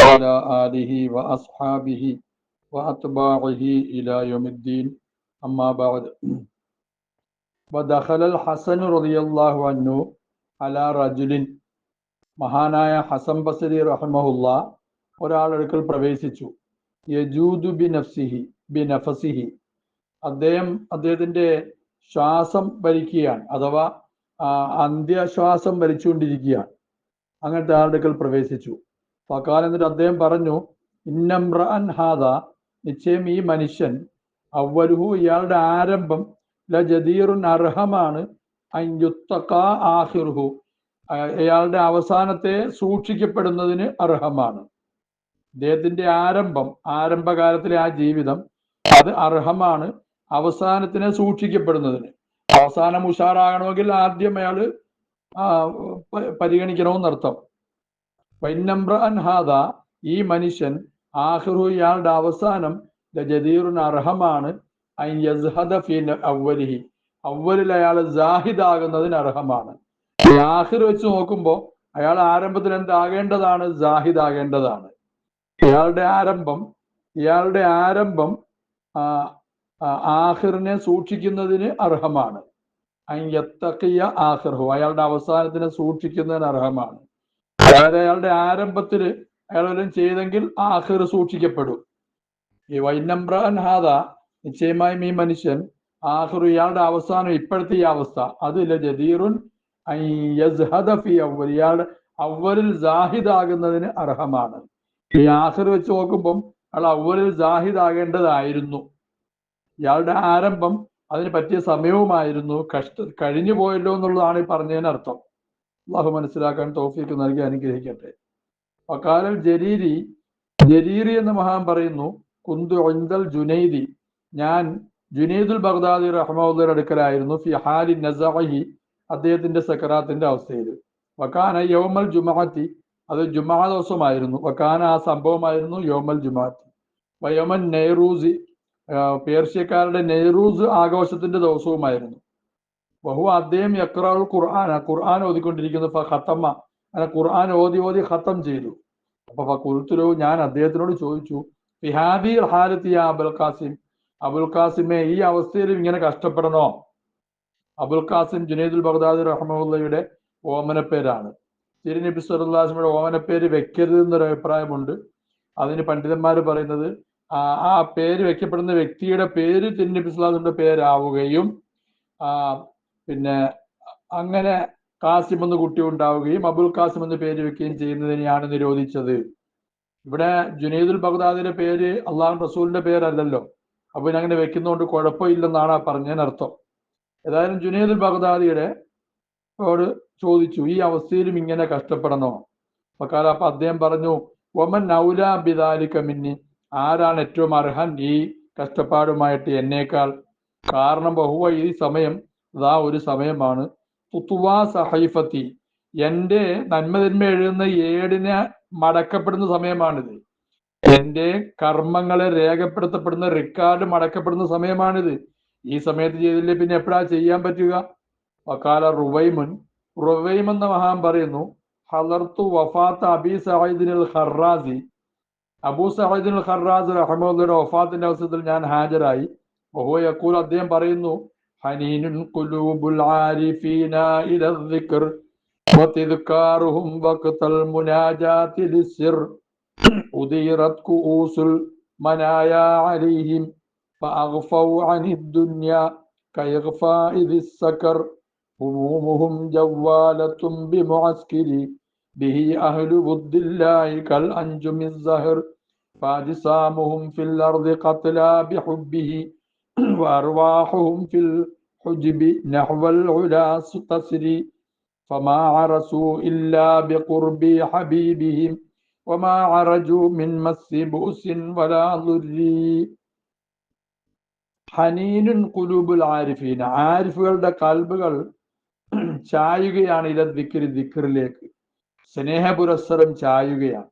وعلى آله وأصحابه وأتباعه إلى يوم الدين أما بعد ودخل الحسن رضي الله عنه على رجل മഹാനായ ഹസൻ ബസരി റഹ്മഹുല്ല ഒരാളടുക്കൽ പ്രവേശിച്ചു യജൂദു ബി നഫ്സിഹി ബി നഫസിഹി അദ്ദേഹം അദ്ദേഹത്തിന്റെ ശ്വാസം ഭരിക്കുകയാണ് അഥവാ ആ, അന്ത്യശ്വാസം ഭരിച്ചുകൊണ്ടിരിക്കുകയാണ് അങ്ങനത്തെ ആളുടെ പ്രവേശിച്ചു ഫക്കാൽ എന്നിട്ട് അദ്ദേഹം പറഞ്ഞു ഇന്നംറാൻ ഹാദ നിശ്ചയം ഈ മനുഷ്യൻ അവരുഹു ഇയാളുടെ ആരംഭം ല ജദീറുൻ അർഹമാണ് ആഹിർഹു അയ- അയാളുടെ അവസാനത്തെ സൂക്ഷിക്കപ്പെടുന്നതിന് അർഹമാണ്. അദ്ദേഹത്തിന്റെ ആരംഭം ആരംഭകാലത്തിലെ ആ ജീവിതം അത് അർഹമാണ് അവസാനത്തിന് സൂക്ഷിക്കപ്പെടുന്നതിന്. അവസാനം ഉഷാറാകണമെങ്കിൽ ആദ്യം അയാൾ പരിഗണിക്കണമെന്നർത്ഥം. അൻഹാദ ഈ മനുഷ്യൻ ആഹ്റു ഇയാളുടെ അവസാനം ജദീറുൻ അർഹമാണ് അൻ യസ്ഹദ ഫീ അവലിഹി അവലിൽ അയാൾ ജാഹിദാകുന്നതിന് അർഹമാണ്. ആഹിർ വെച്ച് നോക്കുമ്പോൾ അയാൾ ആരംഭത്തിൽ എന്താകേണ്ടതാണ്? ജാഹിദാകേണ്ടതാണ് ഇയാളുടെ ആരംഭം ഇയാളുടെ ആരംഭം ആഹിറിനെ സൂക്ഷിക്കുന്നതിന് അർഹമാണ്. അയ്യത്തക്കിയ ആഹിർഹു അയാളുടെ അവസാനത്തിനെ സൂക്ഷിക്കുന്നതിന് അർഹമാണ്. അതായത് അയാളുടെ ആരംഭത്തിൽ അയാൾ വല്ലതും ചെയ്തെങ്കിൽ ആഹിർ സൂക്ഷിക്കപ്പെടും. ഈ വൈനംബ്രൻ ഹാദ നിശ്ചയമായും ഈ മനുഷ്യൻ ആഹിർ ഇയാളുടെ അവസാനം ഇപ്പോഴത്തെ ഈ അവസ്ഥ. അതില്ല ജദീറുൻ ഫി അവ്വൽ. ഇയാളുടെ അവലിൽ ജാഹിദ് ആകുന്നതിന് അർഹമാണ്. ഈ ആഹിർ വെച്ച് നോക്കുമ്പം അയാൾ അവലിൽ ജാഹിദ് ആകേണ്ടതായിരുന്നു ഇയാളുടെ ആരംഭം അതിന് പറ്റിയ സമയവുമായിരുന്നു. കഷ്ട കഴിഞ്ഞു പോയല്ലോ എന്നുള്ളതാണ് ഈ പറഞ്ഞതിന് അർത്ഥം അള്ളാഹു മനസ്സിലാക്കാൻ തോഫിക്ക് നൽകി അനുഗ്രഹിക്കട്ടെ. വക്കാലൽ ജരീരി ജരീരി എന്ന മഹാൻ പറയുന്നു കുന്തു ഒന്തൽ ജുനൈദി ഞാൻ ജുനൈദുൽ ബഗ്ദാദി റഹ്മുദ്ദയുടെ അടുക്കലായിരുന്നു ഫി ഹാലി നസഹി അദ്ദേഹത്തിന്റെ സക്കറാത്തിന്റെ അവസ്ഥയിൽ വക്കാന യോമൽ ജുമാഅത്തി അത് ജുമാ ദിവസമായിരുന്നു. വക്കാന ആ സംഭവമായിരുന്നു യോമൽ ജുമാഅത്തി. വയോമൻ നെയ്റൂസി ആ, പേർഷ്യക്കാരുടെ നെയ്റൂസ് ആഘോഷത്തിന്റെ ദിവസവുമായിരുന്നു. ബഹു അദ്ദേഹം യക്രാൾ ഖുർആൻ ആ ഖുർആൻ ഓതിക്കൊണ്ടിരിക്കുന്നു ഖത്തമ്മ അങ്ങനെ ഖുർആൻ ഓതി ഓതി ഖത്തം ചെയ്തു. അപ്പൊ ഫക്കുൽത്തുലു ഞാൻ അദ്ദേഹത്തിനോട് ചോദിച്ചു ഫിഹാദി ഹാലത്തി അബുൽ ഖാസിം? അബുൽ ഖാസിമെ ഈ അവസ്ഥയിൽ ഇങ്ങനെ കഷ്ടപ്പെടണോ? അബുൽ ഖാസിം ജുനൈദുൽ ബഗ്ദാദി റഹ്മുള്ളയുടെ ഓമനപ്പേരാണ്. തിരുനബി സല്ലാസ്മയുടെ ഓമനപ്പേര് വെക്കരുത് എന്നൊരു അഭിപ്രായമുണ്ട്. അതിന് പണ്ഡിതന്മാർ പറയുന്നത് ആ പേര് വെക്കപ്പെടുന്ന വ്യക്തിയുടെ പേര് തിരുനബി സ്വലാസിന്റെ പേരാവുകയും പിന്നെ അങ്ങനെ കാസിം എന്ന കുട്ടി ഉണ്ടാവുകയും അബുൽ കാസിം എന്ന് പേര് വെക്കുകയും ചെയ്യുന്നതിനെയാണ് നിരോധിച്ചത്. ഇവിടെ ജുനൈദുൽ ബഗ്ദാദിന്റെ പേര് അള്ളാഹു റസൂലിന്റെ പേരല്ലല്ലോ. അപ്പൊ അങ്ങനെ വെക്കുന്നതുകൊണ്ട് കുഴപ്പമില്ലെന്നാണ് ആ പറഞ്ഞതിനർത്ഥം. ഏതായാലും ജുനൈദുൽ ബഗ്ദാദിയുടെ ോട് ചോദിച്ചു ഈ അവസ്ഥയിലും ഇങ്ങനെ കഷ്ടപ്പെടണോ? മക്കാല അപ്പൊ അദ്ദേഹം പറഞ്ഞു ഒമൻ നൗല ബിദാലിക മിന്നി. ആരാണ് ഏറ്റവും അർഹൻ ഈ കഷ്ടപ്പാടുമായിട്ട് എന്നേക്കാൾ? കാരണം ബഹുവ ഈ സമയം ഇതാ ഒരു സമയമാണ്. തുത്തുവാ സഹൈഫത്തി. എന്റെ നന്മതിന്മ എഴുതുന്ന ഏടിനെ മടക്കപ്പെടുന്ന സമയമാണിത്. എന്റെ കർമ്മങ്ങളെ രേഖപ്പെടുത്തപ്പെടുന്ന റെക്കോർഡ് മടക്കപ്പെടുന്ന സമയമാണിത്. ഈ സമയത്ത് ചെയ്തില്ലേ പിന്നെ എപ്പോഴാ ചെയ്യാൻ പറ്റുക? വക്കാല റുവൈമുൻ. റുവൈം എന്ന മഹാൻ പറയുന്നു ഹലർത്തു വഫാത്ത് അബി സഹീദിൻ ഖറാസി അബൂ സഹീദിൻ ഖറാസ് റഹ്മുള്ളയുടെ വഫാത്തിന്റെ അവസരത്തിൽ ഞാൻ ഹാജരായി. ബഹു യക്കൂൽ അദ്ദേഹം പറയുന്നു حنين قلوب العارفين إلى الذكر وتذكارهم وقت المناجاة للسر. أديرت كؤوس المنايا عليهم فأغفوا عن الدنيا كإغفاء ذي السكر. همومهم جوالة بمعسكر به أهل ود الله كالأنجم الزهر. فاجسامهم في الأرض قتلى بحبه وأرواحهم في الحجب نحو العلا تسري فما عرسوا إلا بقرب حبيبهم وما عرجوا من مس بؤس ولا ضر ഹനീനുൻ കുലൂബുൽ ആരിഫീൻ ആരിഫുകളുടെ കൽബുകൾ ചായുകയാണ് ഇല ദിക്രി ദിക്റിലേക്ക് സ്നേഹപുരസ്സരം ചായുകയാണ്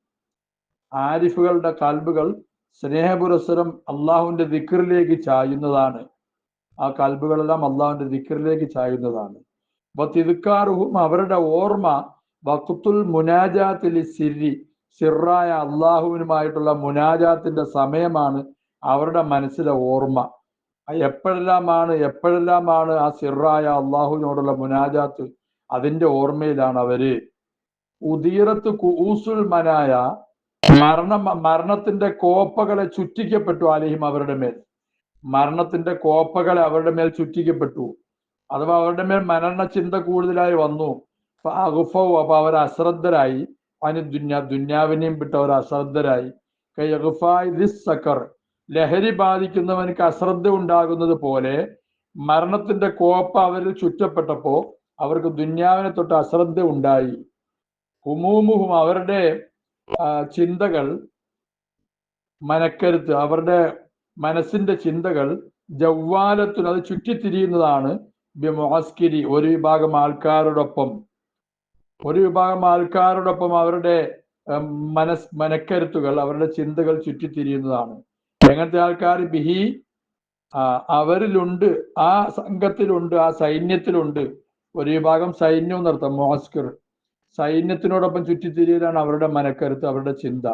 ആരിഫുകളുടെ കൽബുകൾ സ്നേഹപുരസ്സരം അള്ളാഹുവിന്റെ ദിക്കറിലേക്ക് ചായുന്നതാണ്. ആ കൽബുകളെല്ലാം അള്ളാഹുവിന്റെ ദിക്കറിലേക്ക് ചായുന്നതാണ്. അപ്പൊ തിരുക്കാറുഹും അവരുടെ ഓർമ്മ വക്കുത്തുൽ മുനാജാത്തിൽ സിരി സിറായ അള്ളാഹുവിനുമായിട്ടുള്ള മുനാജാത്തിന്റെ സമയമാണ് അവരുടെ മനസ്സിലെ ഓർമ്മ. എപ്പോഴെല്ലാമാണ് എപ്പോഴെല്ലാമാണ് ആ സിറായ അള്ളാഹുവിനോടുള്ള മുനാജാത്ത് അതിന്റെ ഓർമ്മയിലാണ് അവർ. ഉദീറത്ത് കുഊസുൽ മനായ മരണ മരണത്തിന്റെ കോപ്പകളെ ചുറ്റിക്കപ്പെട്ടു അലഹിം അവരുടെ മേൽ. മരണത്തിന്റെ കോപ്പകളെ അവരുടെ മേൽ ചുറ്റിക്കപ്പെട്ടു. അഥവാ അവരുടെ മേൽ മരണ ചിന്ത കൂടുതലായി വന്നു. അഗുഫവും അപ്പൊ അവർ അശ്രദ്ധരായി. അനി ദുന്യ ദുന്യാവിനെയും വിട്ട് അവർ അശ്രദ്ധരായി. സക്കർ ലഹരി ബാധിക്കുന്നവനക്ക് അശ്രദ്ധ ഉണ്ടാകുന്നത് പോലെ മരണത്തിന്റെ കോപ്പ അവരിൽ ചുറ്റപ്പെട്ടപ്പോ അവർക്ക് ദുന്യാവിനെ തൊട്ട് അശ്രദ്ധ ഉണ്ടായി. ഹുമൂമുഹും അവരുടെ ചിന്തകൾ മനക്കരുത്ത് അവരുടെ മനസ്സിന്റെ ചിന്തകൾ ജവ്വാലത്തിന് അത് ചുറ്റിത്തിരിയുന്നതാണ്. ബിമോസ്കിരി ഒരു വിഭാഗം ആൾക്കാരോടൊപ്പം. ഒരു വിഭാഗം ആൾക്കാരോടൊപ്പം അവരുടെ മനസ് മനക്കരുത്തുകൾ അവരുടെ ചിന്തകൾ ചുറ്റിത്തിരിയുന്നതാണ്. എങ്ങനത്തെ ആൾക്കാർ ബിഹി അവരിലുണ്ട് ആ സംഘത്തിലുണ്ട് ആ സൈന്യത്തിലുണ്ട്. ഒരു വിഭാഗം സൈന്യം നിർത്തം മോസ്കർ സൈന്യത്തിനോടൊപ്പം ചുറ്റിത്തിരിയലാണ് അവരുടെ മനക്കരുത്ത് അവരുടെ ചിന്ത.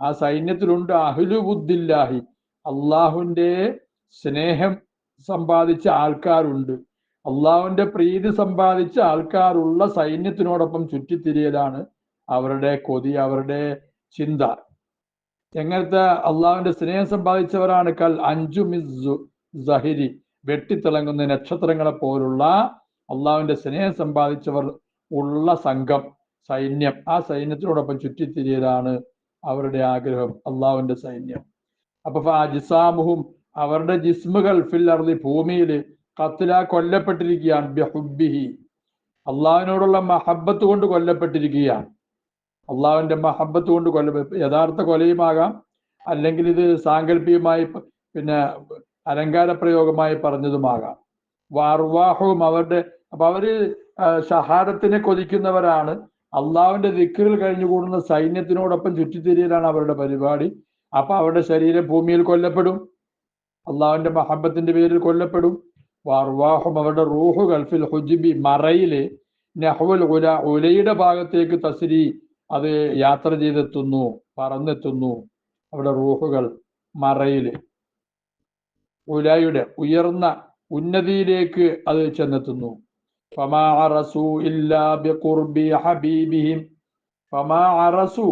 ആ സൈന്യത്തിലുണ്ട് അഹ്ലുബുദ്ദില്ലാഹി. അള്ളാഹുവിന്റെ സ്നേഹം സമ്പാദിച്ച ആൾക്കാരുണ്ട്. അള്ളാഹുവിന്റെ പ്രീതി സമ്പാദിച്ച ആൾക്കാരുള്ള സൈന്യത്തിനോടൊപ്പം ചുറ്റിത്തിരിയലാണ് അവരുടെ കൊതി അവരുടെ ചിന്ത. എങ്ങനത്തെ അള്ളാഹുവിന്റെ സ്നേഹം സമ്പാദിച്ചവരാണ്? കൽ അഞ്ചു മിസ് സഹിരി വെട്ടിത്തിളങ്ങുന്ന നക്ഷത്രങ്ങളെ പോലുള്ള അള്ളാഹുവിന്റെ സ്നേഹം സമ്പാദിച്ചവർ ഉള്ള സംഘം സൈന്യം. ആ സൈന്യത്തിനോടൊപ്പം ചുറ്റിത്തിരിയലാണ് അവരുടെ ആഗ്രഹം അള്ളാഹുവിന്റെ സൈന്യം. അപ്പൊ ജിസാമുഹും അവരുടെ ജിസ്മുകൾ ഫിൽ അർദി ഭൂമിയിൽ കത്തില കൊല്ലപ്പെട്ടിരിക്കുകയാണ് ബഹുബിഹി അള്ളാഹുവിനോടുള്ള മഹബത്ത് കൊണ്ട് കൊല്ലപ്പെട്ടിരിക്കുകയാണ്. അള്ളാഹുവിന്റെ മഹബത്ത് കൊണ്ട് കൊല്ല യഥാർത്ഥ കൊലയുമാകാം അല്ലെങ്കിൽ ഇത് സാങ്കല്പികമായി പിന്നെ അലങ്കാര പ്രയോഗമായി പറഞ്ഞതുമാകാം വാർവാഹവും അവരുടെ അപ്പൊ അവർ ഷഹാദത്തിനെ കൊതിക്കുന്നവരാണ്. അള്ളാവിന്റെ ദിക്കുകൾ കഴിഞ്ഞുകൂടുന്ന സൈന്യത്തിനോടൊപ്പം ചുറ്റിത്തിരിയലാണ് അവരുടെ പരിപാടി. അപ്പൊ അവരുടെ ശരീരം ഭൂമിയിൽ കൊല്ലപ്പെടും. അള്ളാവിന്റെ മഹബത്തിന്റെ പേരിൽ കൊല്ലപ്പെടും. വാർവാഹും അവരുടെ റൂഹു ഗൾഫിൽ ഹുജിബി മറയിലെ നെഹ്വൽ ഉല ഉലയുടെ ഭാഗത്തേക്ക് തസ്രി അത് യാത്ര ചെയ്തെത്തുന്നു പറന്നെത്തുന്നു അവിടെ റൂഹുകൾ മറയിൽ. ഉലയുടെ ഉയർന്ന ഉന്നതിയിലേക്ക് അത് ചെന്നെത്തുന്നു. ഫമാ അറസു ഇല്ലാ ബിഖുർബി ഹബീബിഹിം ഫമാ അറസു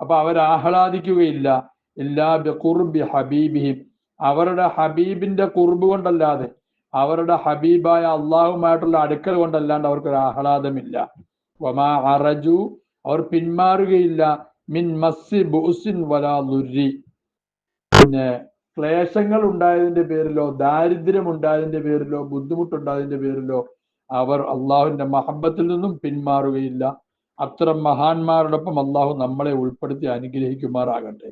അപ്പൊ അവർ ആഹ്ലാദിക്കുകയില്ല. ഇല്ലാ ബിഖുർബി ഹബീബിഹിം. അവരുടെ ഹബീബിന്റെ കുർബ് കൊണ്ടല്ലാതെ അവരുടെ ഹബീബായ അള്ളാഹുമായിട്ടുള്ള അടുക്കൽ കൊണ്ടല്ലാണ്ട് അവർക്കൊരു ആഹ്ലാദമില്ല. വമാ അറജു. അവർ പിന്മാറുകയില്ല. മിൻ മസ്സി ബുസിൻ വലാ ലുരി പിന്നെ ക്ലേശങ്ങൾ ഉണ്ടായതിന്റെ പേരിലോ ദാരിദ്ര്യം ഉണ്ടായതിന്റെ പേരിലോ ബുദ്ധിമുട്ടുണ്ടായതിന്റെ പേരിലോ അവർ അള്ളാഹുവിന്റെ മഹബത്തിൽ നിന്നും പിന്മാറുകയില്ല. അത്തരം മഹാന്മാരോടൊപ്പം അള്ളാഹു നമ്മളെ ഉൾപ്പെടുത്തി അനുഗ്രഹിക്കുമാറാകട്ടെ.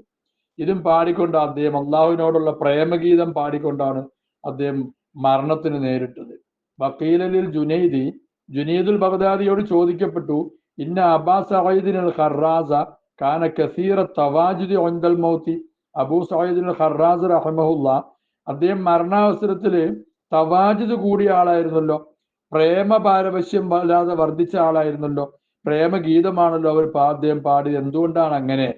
ഇതും പാടിക്കൊണ്ട് അദ്ദേഹം അള്ളാഹുവിനോടുള്ള പ്രേമഗീതം പാടിക്കൊണ്ടാണ് അദ്ദേഹം മരണത്തിന് നേരിട്ടത്. വക്കീലലിൽ ജുനൈദി ജുനീദുൽ ബഗ്ദാദിയോട് ചോദിക്കപ്പെട്ടു ഇന്ന അബാ സഹീദിൻ ഖറാസ കാന കസീറ തവാജുദി ഒന്തൽ മൗത്തി. അബൂ സഹീദിൻ ഖറാസ് റഹമഹുല്ല അദ്ദേഹം മരണാവസരത്തിൽ തവാജുദ് കൂടിയ ആളായിരുന്നല്ലോ. പ്രേമ പാരവശ്യം വല്ലാതെ വർദ്ധിച്ച ആളായിരുന്നല്ലോ. പ്രേമഗീതമാണല്ലോ അവർ പാദ്യം പാടിയത്. എന്തുകൊണ്ടാണ് അങ്ങനെ?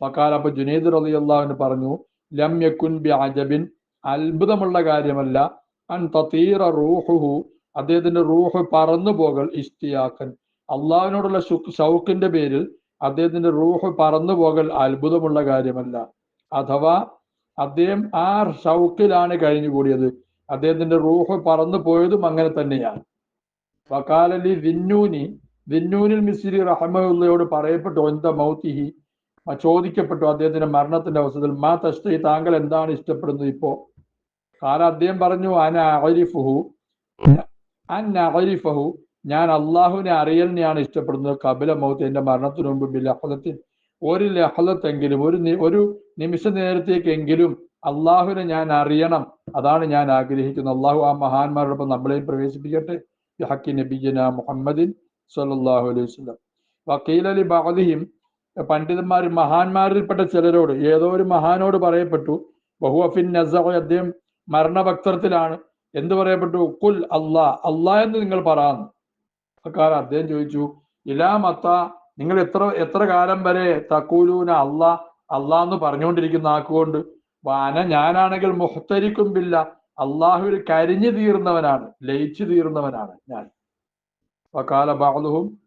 ഫക്കാൽ അപ്പൊ ജുനൈദ് റലി അള്ളാഹുവിന് പറഞ്ഞു ലം യക്കുൻ ബി അജബിൻ. അത്ഭുതമുള്ള കാര്യമല്ല. അൻ തതീറ റൂഹുഹു. അദ്ദേഹത്തിന്റെ റൂഹ് പറന്നു പോകൽ ഇഷ്ടിയാക്കൻ. അള്ളാഹുവിനോടുള്ള ഷൗക്കിന്റെ പേരിൽ അദ്ദേഹത്തിന്റെ റൂഹ് പറന്നു പോകൽ അത്ഭുതമുള്ള കാര്യമല്ല. അഥവാ അദ്ദേഹം ആ ഷൗക്കിലാണ് കഴിഞ്ഞുകൂടിയത്. അദ്ദേഹത്തിന്റെ റൂഹ് പറന്നു പോയതും അങ്ങനെ തന്നെയാണ്. വക്കാലലി വിന്നൂനി വിന്നൂനിൽ മിസ്രി റഹമുള്ളയോട് പറയപ്പെട്ടു ഒന്ത മൗത്തിഹി ചോദിക്കപ്പെട്ടു അദ്ദേഹത്തിന്റെ മരണത്തിന്റെ അവസരത്തിൽ മാ തഷ്ടി താങ്കൾ എന്താണ് ഇഷ്ടപ്പെടുന്നത് ഇപ്പോ? കാല അദ്ദേഹം പറഞ്ഞു അന അരിഫഹു. ഞാൻ അള്ളാഹുവിനെ അറിയലിനെയാണ് ഇഷ്ടപ്പെടുന്നത്. കപില മൗത്ത് എന്റെ മരണത്തിനു മുമ്പ് ബില്ലഹലത്തിൽ ഒരു ലഹലത്തെങ്കിലും ഒരു ഒരു നിമിഷ നേരത്തേക്കെങ്കിലും അള്ളാഹുവിനെ ഞാൻ അറിയണം. അതാണ് ഞാൻ ആഗ്രഹിക്കുന്നത്. അള്ളാഹു ആ മഹാന്മാരോടൊപ്പം നമ്മളെയും പ്രവേശിപ്പിക്കട്ടെ. ഹക്കി നബിജന മുഹമ്മദിൻ സല്ലാഹു അലൈഹി വസല്ലം. വക്കീൽ അലി ബഹദിയും പണ്ഡിതന്മാർ മഹാന്മാരിൽപ്പെട്ട ചിലരോട് ഏതോ ഒരു മഹാനോട് പറയപ്പെട്ടു ബഹുഅഫിൻ നസ അദ്ദേഹം മരണഭക്തത്തിലാണ് എന്ത് പറയപ്പെട്ടു? കുൽ അള്ളാ അള്ളാ എന്ന് നിങ്ങൾ പറയാന്ന്. അക്കാലം അദ്ദേഹം ചോദിച്ചു ഇലാ മത്ത നിങ്ങൾ എത്ര എത്ര കാലം വരെ തക്കൂലൂന അള്ളാ അള്ളാന്ന് പറഞ്ഞുകൊണ്ടിരിക്കുന്ന ആക്കുകൊണ്ട് വാന ഞാനാണെങ്കിൽ മുഹത്തരിക്കും ബില്ല. അള്ളാഹുവിൽ കരിഞ്ഞു തീർന്നവനാണ് ലയിച്ചു തീർന്നവനാണ് ഞാൻ. വക്കാല ബാലുഹും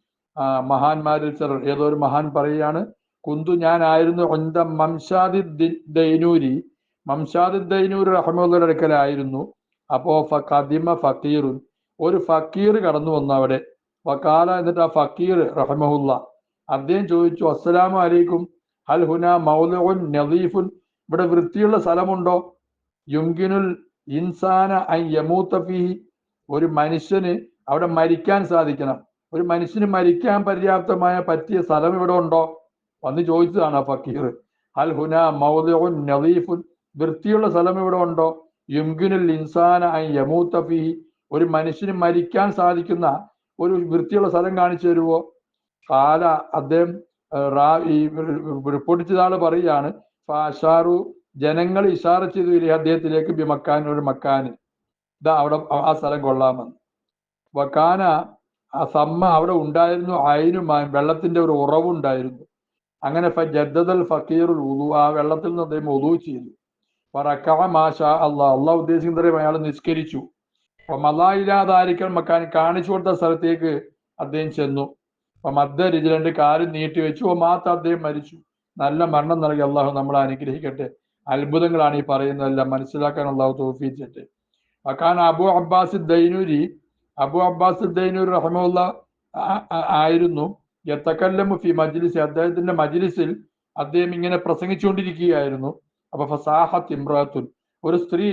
മഹാന്മാരിൽ ചിലർ ഏതോ ഒരു മഹാൻ പറയുകയാണ് കുന്തു ഞാനായിരുന്നു ഒന്ത മംഷാദി ദൈനൂരി. മംഷാദി ദൈനൂർ റഹ്മുള്ള അടുക്കലായിരുന്നു. അപ്പോ ഫിമ ഫക്കീറുൻ ഒരു ഫക്കീർ കടന്നു വന്നു അവിടെ. വക്കാല എന്നിട്ട് ആ ഫക്കീർ റഹ്മുല്ല അദ്ദേഹം ചോദിച്ചു അസ്സലാമു അലൈക്കും. ഹൽ ഹുന മൗലുൻ നദീഫുൻ ഇവിടെ വൃത്തിയുള്ള സ്ഥലമുണ്ടോ? യുങ്കിനുൽ ഇൻസാന ഐ യമൂത്ത ഫീഹി. ഒരു മനുഷ്യന് അവിടെ മരിക്കാൻ സാധിക്കണം. ഒരു മനുഷ്യന് മരിക്കാൻ പര്യാപ്തമായ പറ്റിയ സ്ഥലം ഇവിടെ ഉണ്ടോ? വന്ന് ചോദിച്ചതാണ് ആ ഫക്കീർ. അൽ ഹുന മൗലുൻ നദീഫുൻ. വൃത്തിയുള്ള സ്ഥലം ഇവിടെ ഉണ്ടോ? യുങ്കിനുൽ ഇൻസാന ഐ യമൂത്ത ഫീഹി. ഒരു മനുഷ്യന് മരിക്കാൻ സാധിക്കുന്ന ഒരു വൃത്തിയുള്ള സ്ഥലം കാണിച്ചു തരുമോ കാല അദ്ദേഹം റിപ്പോർട്ട് ചെയ്ത ആൾ പറയുകയാണ് ഫാഷാറു ജനങ്ങൾ ഇഷാറ ചെയ്തു ഇല്ലേ അദ്ദേഹത്തിലേക്ക് ബി ഒരു മക്കാന്. ഇതാ അവിടെ ആ- സ്ഥലം കൊള്ളാമെന്ന്. വക്കാന ആ സമ്മ അവിടെ ഉണ്ടായിരുന്നു അയിനുമായി വെള്ളത്തിന്റെ ഒരു ഉറവുണ്ടായിരുന്നു. അങ്ങനെ ജദ്ദൽ ഫക്കീറുൽ ഉദു ആ വെള്ളത്തിൽ നിന്ന് അദ്ദേഹം ഉദു ചെയ്തു. മാഷ അള്ളാഹ് അള്ളാഹ് ഉദ്ദേശിക്കുന്നത് അയാൾ നിസ്കരിച്ചു. അപ്പൊ മലായില്ലാതായിരിക്കൽ മക്കാൻ കാണിച്ചു കൊടുത്ത സ്ഥലത്തേക്ക് അദ്ദേഹം ചെന്നു. അപ്പൊ മദ്ദ രുചി രണ്ട് കാലും നീട്ടി വെച്ചു. മാത്രം അദ്ദേഹം മരിച്ചു. നല്ല മരണം നൽകി അള്ളാഹു നമ്മളെ അനുഗ്രഹിക്കട്ടെ. അത്ഭുതങ്ങളാണ് ഈ പറയുന്നതെല്ലാം മനസ്സിലാക്കാൻ അള്ളാഹു തോഫിച്ചിട്ട് അക്കാൻ Abu Abbas Dinuri Abu Abbas Dinur റഹമുല്ല ആയിരുന്നു. ഫി മജ്ലിസ് അദ്ദേഹത്തിന്റെ മജ്ലിസിൽ അദ്ദേഹം ഇങ്ങനെ പ്രസംഗിച്ചുകൊണ്ടിരിക്കുകയായിരുന്നു. അപ്പൊ ഫസാഹത്ത് ഇമ്രാത്തുൻ ഒരു സ്ത്രീ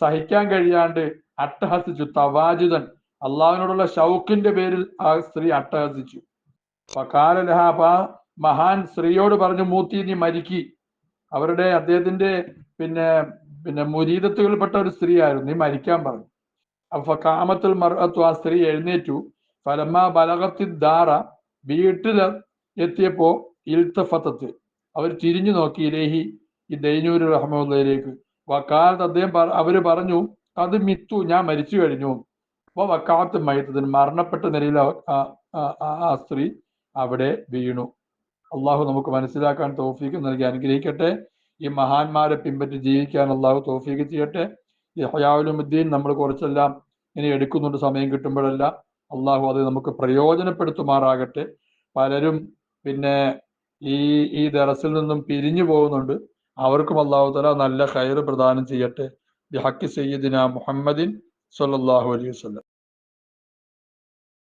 സഹിക്കാൻ കഴിയാണ്ട് അട്ടഹസിച്ചു തവാജുദൻ. അള്ളാഹുവിനോടുള്ള ഷൗക്കിന്റെ പേരിൽ ആ സ്ത്രീ അട്ടഹസിച്ചു. ഫക്കാലലഹ അപ്പൊ മഹാൻ സ്ത്രീയോട് പറഞ്ഞു മൂത്തി നീ മരിക്കി. അവരുടെ അദ്ദേഹത്തിന്റെ പിന്നെ പിന്നെ മുരീതത്തുകൾപ്പെട്ട ഒരു സ്ത്രീ ആയിരുന്നു നീ മരിക്കാൻ പറഞ്ഞു. അപ്പൊ കാമത്തിൽ മറത്തു ആ സ്ത്രീ എഴുന്നേറ്റു. ഫലമ്മ ബലകത്തി ദാറ വീട്ടിൽ എത്തിയപ്പോ ഇൽത്തഫത്തത്ത് അവർ തിരിഞ്ഞു നോക്കി ഇലേഹി ഈ ദൈനൂര് റഹ്മുള്ളയിലേക്ക് വക്കാലത്ത് അദ്ദേഹം അവർ പറഞ്ഞു അത് മിത്തു ഞാൻ മരിച്ചു കഴിഞ്ഞു. അപ്പൊ വക്കാലത്ത് മയത്തതിന് മരണപ്പെട്ട നിലയിൽ ആ സ്ത്രീ അവിടെ വീണു. അള്ളാഹു നമുക്ക് മനസ്സിലാക്കാൻ തോഫീക്ക് നൽകി അനുഗ്രഹിക്കട്ടെ. ഈ മഹാന്മാരെ പിൻപറ്റി ജീവിക്കാൻ അള്ളാഹു തോഫീക്ക് ചെയ്യട്ടെ. ഈ ഹയാലുമുദ്ദീൻ നമ്മൾ കുറച്ചെല്ലാം ഇനി എടുക്കുന്നുണ്ട് സമയം കിട്ടുമ്പോഴെല്ലാം. അള്ളാഹു അത് നമുക്ക് പ്രയോജനപ്പെടുത്തുമാറാകട്ടെ. പലരും പിന്നെ ഈ ഈ ദറസിൽ നിന്നും പിരിഞ്ഞു പോകുന്നുണ്ട്. അവർക്കും അള്ളാഹു തല നല്ല കയറ് പ്രദാനം ചെയ്യട്ടെ. ബി ഹക്കി സയ്യിദിന മുഹമ്മദിൻ സല്ലാഹു അലൈഹി വസല്ലം.